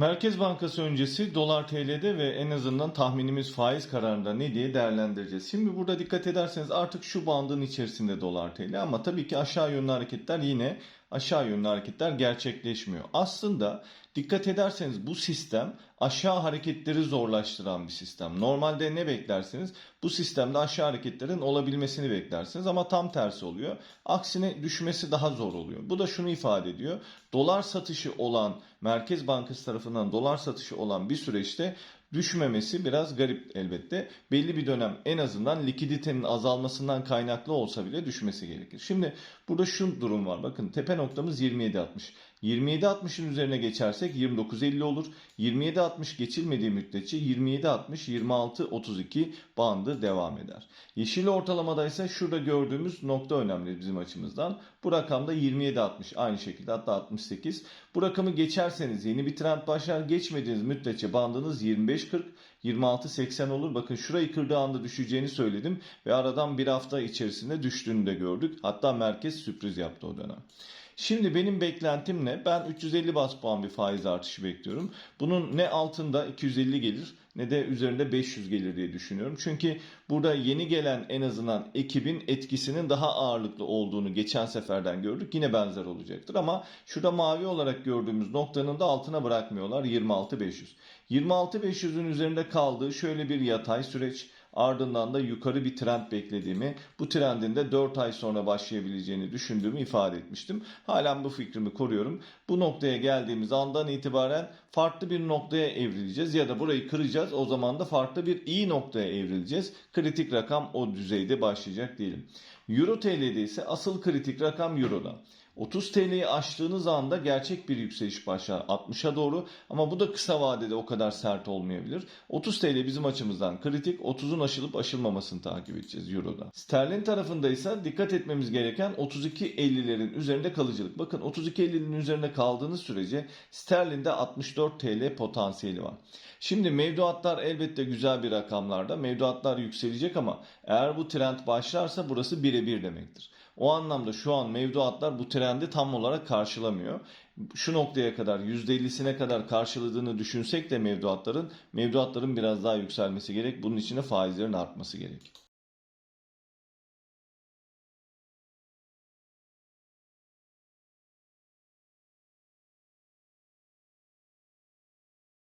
Merkez Bankası öncesi dolar TL'de ve en azından tahminimiz faiz kararında ne diye değerlendireceğiz. Şimdi burada dikkat ederseniz artık şu bandın içerisinde dolar TL ama tabii ki aşağı yönlü hareketler yine aşağı yönlü hareketler gerçekleşmiyor. Aslında dikkat ederseniz bu sistem aşağı hareketleri zorlaştıran bir sistem. Normalde ne beklersiniz? Bu sistemde aşağı hareketlerin olabilmesini beklersiniz ama tam tersi oluyor. Aksine düşmesi daha zor oluyor. Bu da şunu ifade ediyor. Dolar satışı olan Merkez Bankası tarafından dolar satışı olan bir süreçte düşmemesi biraz garip elbette. Belli bir dönem en azından likiditenin azalmasından kaynaklı olsa bile düşmesi gerekir. Şimdi burada şu durum var. Bakın tepe noktamız 27.60. 27.60'ın üzerine geçersek 29.50 olur. 27.60 geçilmediği müddetçe 27.60-26.32 bandı devam eder. Yeşil ortalamada ise şurada gördüğümüz nokta önemli bizim açımızdan. Bu rakamda 27.60 aynı şekilde hatta 68. Bu rakamı geçerseniz yeni bir trend başlar. Geçmediğiniz müddetçe bandınız 25.40 26.80 olur. Bakın şurayı kırdığı anda düşeceğini söyledim ve aradan bir hafta içerisinde düştüğünü de gördük. Hatta merkez sürpriz yaptı o dönem. Şimdi benim beklentim ne? Ben 350 bas puan bir faiz artışı bekliyorum. Bunun ne altında 250 gelir ne de üzerinde 500 gelir diye düşünüyorum. Çünkü burada yeni gelen en azından ekibin etkisinin daha ağırlıklı olduğunu geçen seferden gördük. Yine benzer olacaktır ama şurada mavi olarak gördüğümüz noktanın da altına bırakmıyorlar 26.500. 26.500'ün üzerinde kaldığı şöyle bir yatay süreç ardından da yukarı bir trend beklediğimi, bu trendin de 4 ay sonra başlayabileceğini düşündüğümü ifade etmiştim. Halen bu fikrimi koruyorum. Bu noktaya geldiğimiz andan itibaren farklı bir noktaya evrileceğiz ya da burayı kıracağız. O zaman da farklı bir iyi noktaya evrileceğiz. Kritik rakam o düzeyde başlayacak diyelim. Euro TL'de ise asıl kritik rakam Euro'da. 30 TL'yi aştığınız anda gerçek bir yükseliş başlar 60'a doğru ama bu da kısa vadede o kadar sert olmayabilir. 30 TL bizim açımızdan kritik 30'un aşılıp aşılmamasını takip edeceğiz Euro'da. Sterlin tarafında ise dikkat etmemiz gereken 32.50'lerin üzerinde kalıcılık. Bakın 32.50'nin üzerinde kaldığınız sürece sterlinde 64 TL potansiyeli var. Şimdi mevduatlar elbette güzel bir rakamlarda. Mevduatlar yükselecek ama eğer bu trend başlarsa burası birebir demektir. O anlamda şu an mevduatlar bu trendi tam olarak karşılamıyor. Şu noktaya kadar %50'sine kadar karşıladığını düşünsek de mevduatların mevduatların biraz daha yükselmesi gerek. Bunun için de faizlerin artması gerek.